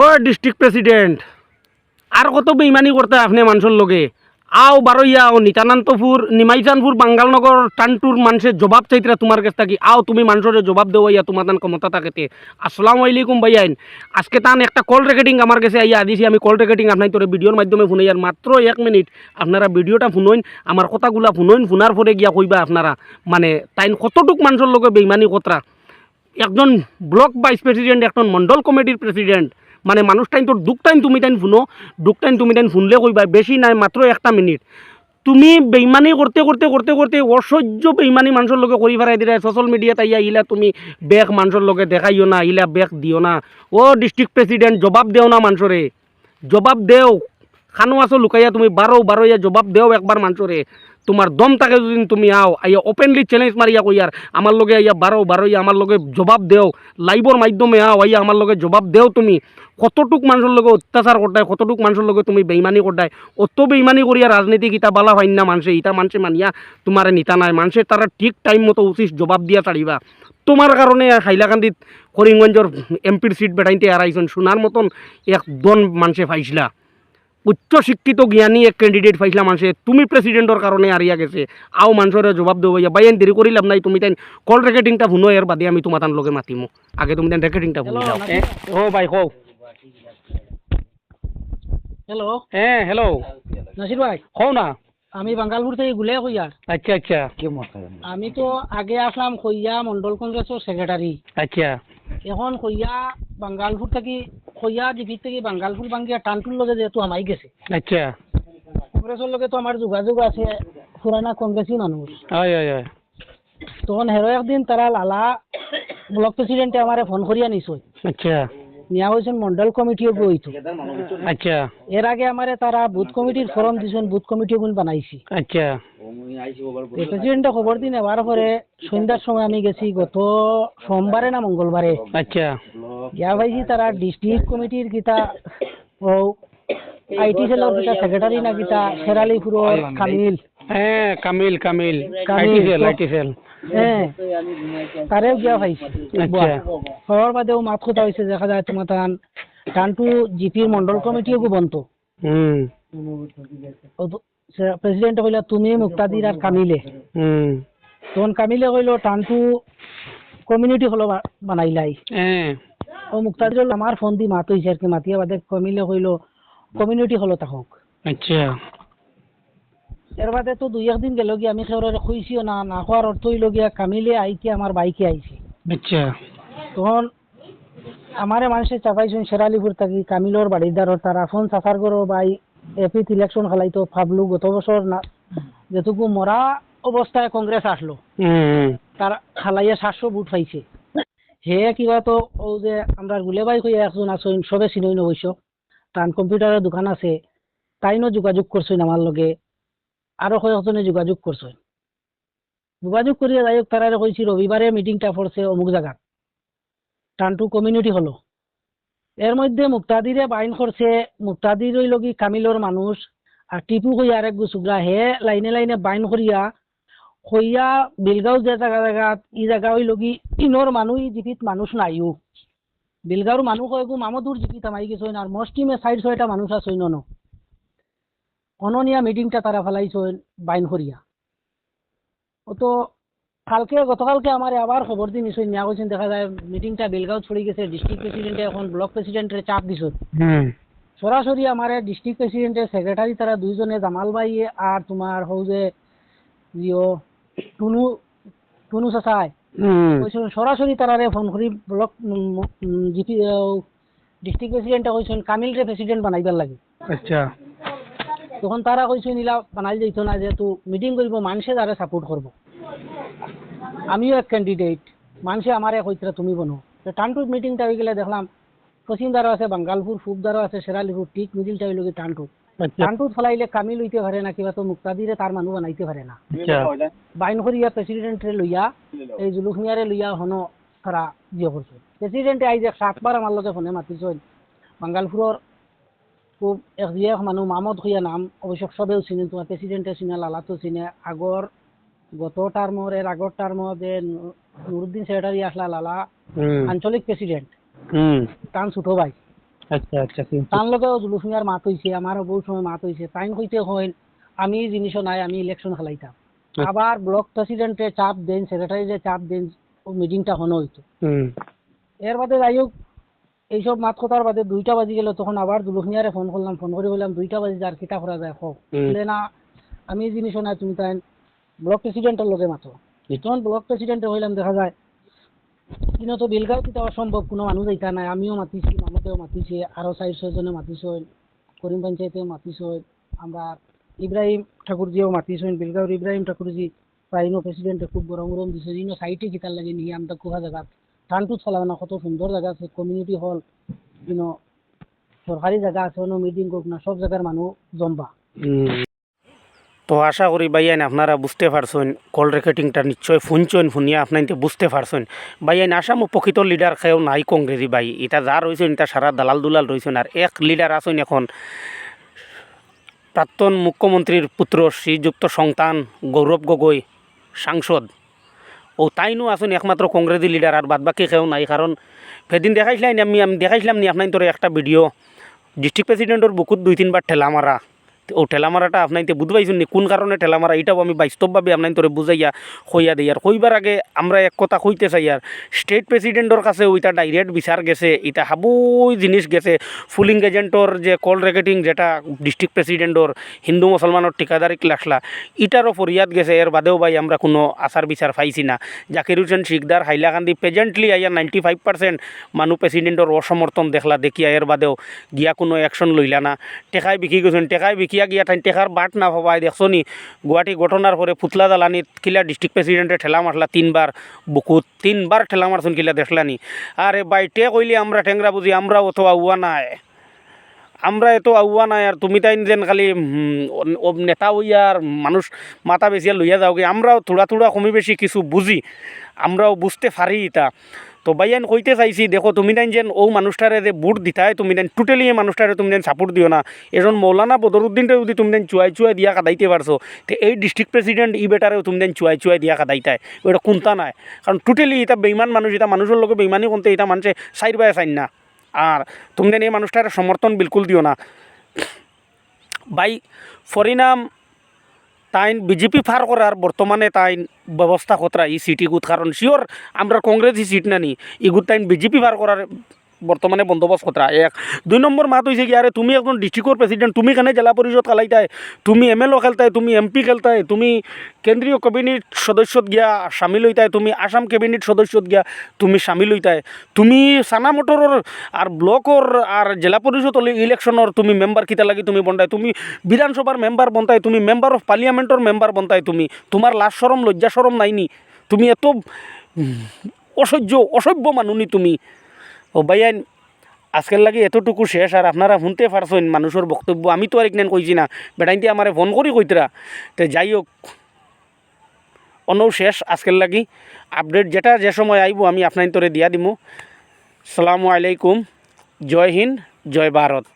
ও district president আর কত বেইমানি করতে আপনি মানুষের লগে? আও বারোইয়া ও নিতানন্তপুর, নিমাইচানপুর, বাঙ্গালনগর, টানটুর মানুষের জবাব চাইতরা তোমার কাছ থাকি। আও তুমি মানুষের জবাব দেওয়া ইয়া তোমার ক্ষমতা থাকেতে আসসালামু আলাইকুম ভাইয়াইন আজকে তান একটা কল রেকর্ডিং আমার কাছে আইয়া দিছি। আমি কল রেকর্ডিং আপনার তোর ভিডিওর মাধ্যমে শুনাই আর মাত্র এক মিনিট আপনারা ভিডিওটা শুনইন, আমার কথাগুলা শুনইন, শুনার পরে গিয়া কইবা আপনারা। মানে তাইন কতটুক মানুষের লগে বেইমানি কতরা? একজন ব্লক ভাইস প্রেসিডেন্ট একজন মন্ডল কমিটির প্রেসিডেন্ট মানে মানুষ টাইম তোর দুঃখ টাইম তুমি টাইম শুনো, দুঃখ টাইম তুমি টাইম শুনলে কইবা বেশি নাই মাত্র একটা মিনিট। তুমি বেইমানি করতে করতে করতে করতে অসহ্য বেইমানি মানুষের লোকে করি ফেরাই দিলে সোশ্যাল মিডিয়াতে আইয়া ইলা তুমি বেগ মানুষের লগে দেখাইও না ইলা বেগ দিও না। ও ডিস্ট্রিক্ট প্রেসিডেন্ট জবাব দেও না মানুষরে জবাব দেও। খানো আছো, লুকাইয়া তুমি বারো ইয়া জবাব দেও একবার মানুষরে তোমার দম থাকে যদি তুমি আও, আইয়া ওপেনলি চ্যালেঞ্জ মারিয়া কইয়ার আমার লগে আইয়া বারো বারো ইয়া আমার লগে জবাব দেও। লাইভর মাধ্যমে আও, আইয়া আমার লগে জবাব দেও তুমি। কতটুক মানুষের লগে অত্যাচার করতায় কতটুক মানুষের লগে তুমি বেইমানি করতায় অত বেইমানি করিয়া রাজনীতিক ইটা বালা হয় না মানুষে ইটা মানুষে মানিয়া তোমার নিতা নাই। মানুষের তারা ঠিক টাইম মতো উচিত জবাব দিয়া ছাড়িবা তোমার কারণে হাইলাকান্দিত করিমগঞ্জের এমপির সিট বেটাইতে হারাইছেন শোনার মতন এক দন মানুষে পাইছিলা উচ্চ শিক্ষিত জ্ঞানী এক ক্যান্ডিডেট পাইছিলা মানুষে তুমি প্রেসিডেন্টর কারণে হারিয়া গেছে। আও মানুষের জবাব দেবো ইয়া বাইন দেরি করি লাভ নাই। তুমি তাই কল রেকর্ডিংটা শুনো এর বাদে আমি তোমার লগে মাতিমো। আগে তুমি তাই রেকর্ডিংটা শুনি যাও ও ভাই কও। হ্যালো হ্যাঁ হ্যালো নাসির ভাই? কও না। আমি বাঙ্গালপুর থেকে গুলে কইয়ার আচ্ছা আচ্ছা। আমি তো আগে আসলাম কইয়া মন্ডল কংগ্রেসের সেক্রেটারি আচ্ছা। এখন কইয়া বাঙ্গালপুর থেকে কইয়া ডিপির থেকে বাঙ্গালপুর বাঙ্গিয়া টানটুর লগে যেহেতু আমাই গেছে। আচ্ছা। কংগ্রেসের লগে তো আমার যোগাযোগ আছে পুরানা কংগ্রেসি মানুষ হয় হয় হয়। তখন হেরো একদিন তারা লালা ব্লক প্রেসিডেন্টে আমারে ফোন করিয়া নিছই আচ্ছা। নিয়া হয়েছেন মন্ডল কমিটিও বইতো আচ্ছা। এর আগে আমারে তারা বুথ কমিটির ফরম দিছেন বুথ কমিটিও গুণ বানাইছি। আচ্ছা। প্রেসিডেন্টে খবর দিন এবার পরে। সন্ধ্যার সময় আমি গেছি গত সোমবারে না মঙ্গলবারে। আচ্ছা। ইয়া ভাইজি তারা ডিস্ট্রিক্ট কমিটির কিতা ও আইটি সেলের কিতা সেক্রেটারি না কিতা শেরালিপুরের কামিল। হ্যাঁ Kamil Kamil. IT cell IT cell. হ্যাঁ তারেও গিয়া পাইছি আচ্ছা। হওয়ার বাদেও মাত কথা হয়েছে দেখা যায় তোমার তান টানটু জিপির মন্ডল কমিটিও বন্ত হুম। প্রেসিডেন্ট কইলা তুমি মুক্তাদির আর কামিলে। তখন কামিলে কইলো টানটু কমিউনিটি হলো বানাইলাই। ও মুক্তাদির আমার ফোন দি মাত হয়েছে আর কি মাতিয়া বাদে কমিলে কইলো কমিউনিটি হলো তাহক। আচ্ছা। এর বাদে তো দুই একদিন গেল গিয়ে আমি সেওরে খুঁজছিও না না হওয়ার অর্থ হইল গিয়া কামিলে আইকে আমার বাইকে আইছে। আচ্ছা। তখন আমারে মানুষে চাপাইছেন শেরালিপুর থাকি কামিলর বাড়িদারর তারা ফোন সাফার করো বাই এপিত ইলেকশন খেলাইতো ভাবলু গত বছর না। যেটুকু মরা অবস্থায় কংগ্রেস আসলো। তার খালাইয়া সাতশো বুট পাইছে। হে কিবা তো ও যে আমরা গুলেবাই কইয়া একজন আছেন সবে চিনই নবৈশ তার কম্পিউটারের দোকান আছে তাইনও যোগাযোগ করছেন আমার লগে। আরও কয়েকজনে যোগাযোগ করছেন যোগাযোগ করিয়া যাই হোক তারা কইছি রবিবারে মিটিংটা পড়ছে অমুক জায়গা টানটু কমিউনিটি হলো। এর মধ্যে মুক্তাদিরে বাইন করছে মুক্তাদির ওই লগি কামিলর মানুষ আর টিপু কইয়া আরেক গুসুগরা হে লাইনে লাইনে বাইন করিয়া হইয়া বেলগাঁও যে জায়গা জায়গাত ই জায়গা হইল কি ইনর মানুহ, ই জিপিত মানুষ নাইও। বেলগাঁওর মানুহ কয় গো মামদুর জিপিত আমাই গেছইন আর মস্টিমে সাইড ছয়টা মানুষ আছইন ন অননিয়া মিটিংটা তারা ফেলাইছইন বাইন করিয়া ও তো কালকে গতকালকে আমার আবার খবর দিয়ে নিছইন নিয়া কইছেন দেখা যায় মিটিংটা বেলগাঁও ছড়ি গেছে ডিস্ট্রিক্ট প্রেসিডেন্টে এখন ব্লক প্রেসিডেন্টের চাপ হুম। সরাসরি আমার ডিস্ট্রিক্ট প্রেসিডেন্টের সেক্রেটারি তারা দুইজনে জামাল ভাই আর তোমার হৌ যে ইয়ো টুনু টুনু চাচাই সরাসরি তারারে ফোন করি ব্লক জিপি ডিস্ট্রিক্ট প্রেসিডেন্টে কইছেন কামিলরে প্রেসিডেন্ট বানাইবার লাগে। আচ্ছা। তখন তারা কইছেন ইলা বানাই যাইতো না যেহেতু মিটিং করব মানুষে তারা সাপোর্ট করব। আমিও এক ক্যান্ডিডেট মানুষে আমারে কইতরা তুমি বনো। তো টানটুর মিটিংটা হয়ে গেলে দেখলাম পশ্চিমদারও আছে বাঙ্গালপুর ফুবদারও আছে শেরালিপুর ঠিক মিডিলটা হইল কি টানটু আচ্ছা। ফলাইলে কামিল হইতে পারে না কিবা তো মুক্তাদিরে তার মানুষ বানাইতে পারে না। আচ্ছা। বাইন করিয়া প্রেসিডেন্টরে লইয়া এই জুলুক মিয়ারে লইয়া হন তারা ইয়ে করছে। প্রেসিডেন্টে আই যে সাতবার আমার লগে ফোনে মাতিছেন। বাঙ্গালপুরের খুব এক যে এক মানুহ মামদ হইয়া নাম অবশ্য সবেও চিনে তোমার প্রেসিডেন্টে চিনে লালাতো চিনে আগর গত টার্মর এর আগর টার্মর যে নু- নুরুদ্দিন সেক্রেটারি আসলা লালা আঞ্চলিক প্রেসিডেন্ট। টান ছোট ভাই। আচ্ছা আচ্ছা তার লগেও জুলুস মিয়ার মাত হইছে আমারও বহু সময় মাত হইছে। তাইন কইতে হইন আমি জিনিসও নাই আমি ইলেকশন খেলাইতাম আবার ব্লক প্রেসিডেন্টে চাপ দেন সেক্রেটারিতে চাপ দেন মিটিংটা হনো হইতো। এর বাদে যাই হোক এইসব মাত কথার বাদে দুইটা বাজি গেল তখন আবার জুলুস মিয়ারে ফোন করলাম ফোন করে বললাম দুইটা বাজি যার কিতা করা যায় হোক না আমি এই জিনিসও নাই তুমি তাই ব্লক প্রেসিডেন্টের লগে মাতো তখন ব্লক প্রেসিডেন্টে হইলাম দেখা যায় কিন্তু তো বেলগাঁও দিতে অসম্ভব কোনো মানুষ যাইতা নাই। আমিও মাতিছি মামতেও মাতিছে আরও চার ছয়জনে মাতিছেন করিম পঞ্চায়েতেও মাতিছেন আমরা ইব্রাহিম ঠাকুরজিও মাতিছেন বেলগাঁওর ইব্রাহিম ঠাকুরজি প্রাইনো প্রেসিডেন্টে খুব গরম গরম দিছে ইনো সাইটে কিতার লাগে নিয়ে আমরা কোহা জায়গা টানটু চালাও না কত সুন্দর জায়গা আছে কমিউনিটি হল ইনো সরকারি জায়গা আছে অন্য মিটিং করুক না সব জায়গার মানুষ জম্বা। তো আশা করি ভাইয়ান আপনারা বুঝতে পারছেন, কল রেকর্ডিংটা নিশ্চয় শুনছেন, শুনিয়া আপনাইতে বুঝতে পারছেন। ভাইয়ান, আসাম প্রকৃত লিডার খেয়েও নাই কংগ্রেসি ভাই, এটা যা রয়েছেন এটা সারা দালাল দুলাল রয়েছেন আর এক লিডার আছেন এখন প্রাক্তন মুখ্যমন্ত্রীর পুত্র, শ্রীযুক্ত সন্তান গৌরব গগৈ, সাংসদ। ও তাইনো আছেন একমাত্র কংগ্রেসি লিডার, আর বাদ বাকি কেউ নাই, কারণ সেদিন দেখাইছিলাম, আমি আমি দেখাইছিলাম নি আপনার তোর একটা ভিডিও। ডিস্ট্রিক্ট প্রেসিডেন্টর বুকুত দুই তিনবার ঠেলা মারা ও ঠেলা মারাটা বুঝ পাইছেন নি কোন কারণে ঠেলা মারা এটাও আমি বাস্তবভাবে আপনার তোরে বুঝাইয়া কইয়া দিই। আর কইবার আগে আমরা এক কথা কইতে চাই, আর স্টেট প্রেসিডেন্টর কাছে ওইটা ডাইরেক্ট বিচার গেছে, এটা হাবুই জিনিস গেছে। ফুলিং এজেন্টর যে কল রেকর্ডিং যেটা ডিস্ট্রিক্ট প্রেসিডেন্টর হিন্দু মুসলমানের ঠিকাদারি ক্লাসলা ইটারও ফরিয়াদ গেছে। এর বাদেও ভাই আমরা কোনো আচার বিচার পাইছি না। জাকির হোসেন শিকদার হাইলাকান্দি প্রেজেন্টলি আইয়া নাইনটি ফাইভ পার্সেন্ট মানুষ প্রেসিডেন্টর অসমর্থন দেখলা, দেখিয়া এর বাদেও গিয়া কোনো অ্যাকশন লইলা না। টেকাই বিকি গেছেন টেকাই বিকিয়া গিয়া তাই টেকার বাট না ভাবাই দেখছ নি গুয়াহাটি ঘটনার পরে পুতলা দালানিত কিলা ডিস্ট্রিক্ট প্রেসিডেন্টে ঠেলা মারলা তিনবার বুকুত তিনবার ঠেলা মারছুন কিলা দেখলানি। আরে বাই টে কইলে আমরা টেংরা বুঝি আমরা অত আউয়া নাই। আমরা এত আউয়া নাই আর তুমি তাই যেন খালি নেতা হইয়া আর মানুষ মাথা বেশিয়া লইয়া যাওগে। আমরাও থোড়া থোড়া কমি বেশি কিছু বুঝি আমরাও বুঝতে পারি এটা তো বাইয়ান কইতে চাইছি, দেখো, তুমি তাই যেন ও মানুষটারে যে বুট দিতাই, তুমি তাই টোটালি এই মানুষটারে তুমি যেন সাপোর্ট দিও না। এজন মৌলানা বদরুদ্দিনটা যদি তুমি দেন চুয়াই চুয়াই দিয়া কাদাইতে পারছ তো এই ডিস্ট্রিক্ট প্রেসিডেন্ট ই বেটারেও তুমি দেন চুয়াই চুয়াই দিয়া কাদাইতাই। ওটা কোনটা নাই? কারণ টোটালি এটা বেইমান মানুষ এটা মানুষের লোকে বেইমানি কোনতে এটা মানুষে সাইড বাই সাইন না। আর তুমি দেন এই মানুষটার সমর্থন বিলকুল দিও না। বাই ফরিনাম তাইন বিজেপি ফার করার বর্তমানে তাইন ব্যবস্থা কতরা ই সিটি গুত কারণ শিওর আমরা কংগ্রেস ই সিট নানি ইগুত তাইন বিজেপি ফার করার বর্তমানে বন্দোবস্ত কতরা এক, দুই নম্বর মাত হয়েছে কি আরে তুমি একজন ডিস্ট্রিক্টর প্রেসিডেন্ট তুমি কেন জেলা পরিষদ খেলাইতাই তুমি এম এল ও খেলতাই, তুমি এমপি খেলতাই, তুমি কেন্দ্রীয় ক্যাবিনেট সদস্যত গিয়া সামিল হইতাই তুমি আসাম ক্যাবিনেট সদস্যত গিয়া তুমি সামিল হইতাই তুমি সানা মোটরের আর ব্লকর আর জেলা পরিষদ ইলেকশনের তুমি মেম্বার কিতা লাগি তুমি বন্ধাই, তুমি বিধানসভার মেম্বার বন্ধাই, তুমি মেম্বার অফ পার্লিয়ামেন্টর মেম্বার বন্ধাই তুমি তোমার লাজ সরম লজ্জা সরম নাইনি, তুমি এত অসহ্য, অসভ্য মানুনি তুমি। ও ভাইয়া আজকের লাগে এতটুকু শেষ আর আপনারা শুনতে পারছেন মানুষের বক্তব্য, আমি তো আর একদিন কইছি না। বেটাইতে আমার ফোন করি কইতরা। তো যাই হোক, অন্য শেষ, আজকের লাগি আপডেট যেটা যে সময় আইব আমি আপনার তোরে দিয়া দিমু। সালামু আলাইকুম, জয় হিন্দ, জয় ভারত।